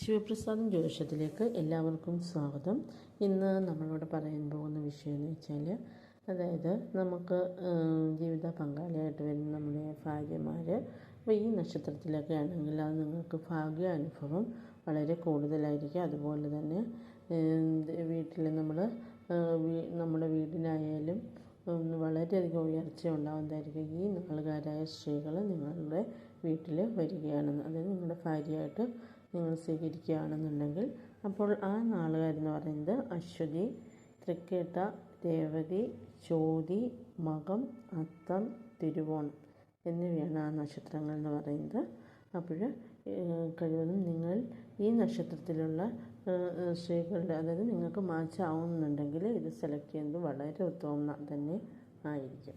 ശിവപ്രസാദം ജ്യോതിഷത്തിലേക്ക് എല്ലാവർക്കും സ്വാഗതം. ഇന്ന് നമ്മളിവിടെ പറയാൻ പോകുന്ന വിഷയം എന്ന് വെച്ചാൽ അതായത് നമുക്ക് ജീവിത പങ്കാളിയായിട്ട് വരുന്ന നമ്മുടെ ഭാര്യമാർ അപ്പോൾ ഈ നക്ഷത്രത്തിലൊക്കെ ആണെങ്കിൽ അത് നിങ്ങൾക്ക് ഭാഗ്യ അനുഭവം വളരെ കൂടുതലായിരിക്കും. അതുപോലെ തന്നെ വീട്ടിൽ നമ്മൾ നമ്മുടെ വീടിനായാലും വളരെയധികം ഉയർച്ച ഉണ്ടാകുന്നതായിരിക്കും ഈ നാളുകാരായ സ്ത്രീകൾ നിങ്ങളുടെ വീട്ടിൽ വരികയാണെന്ന്. അതായത് നിങ്ങളുടെ ഭാര്യയായിട്ട് നിങ്ങൾ സ്വീകരിക്കുകയാണെന്നുണ്ടെങ്കിൽ അപ്പോൾ ആ നാളുകാരെന്ന് പറയുന്നത് അശ്വതി തൃക്കേട്ട രേവതി ചോതി മകം അത്തം തിരുവോണം എന്നിവയാണ് ആ നക്ഷത്രങ്ങൾ എന്ന് പറയുന്നത്. അപ്പോൾ കഴിവതും നിങ്ങൾ ഈ നക്ഷത്രത്തിലുള്ള സ്ത്രീകളുടെ അതായത് നിങ്ങൾക്ക് മാച്ച് ആവുന്നുണ്ടെങ്കിൽ ഇത് സെലക്ട് ചെയ്യുന്നത് വളരെ ഉത്തമം തന്നെ ആയിരിക്കും.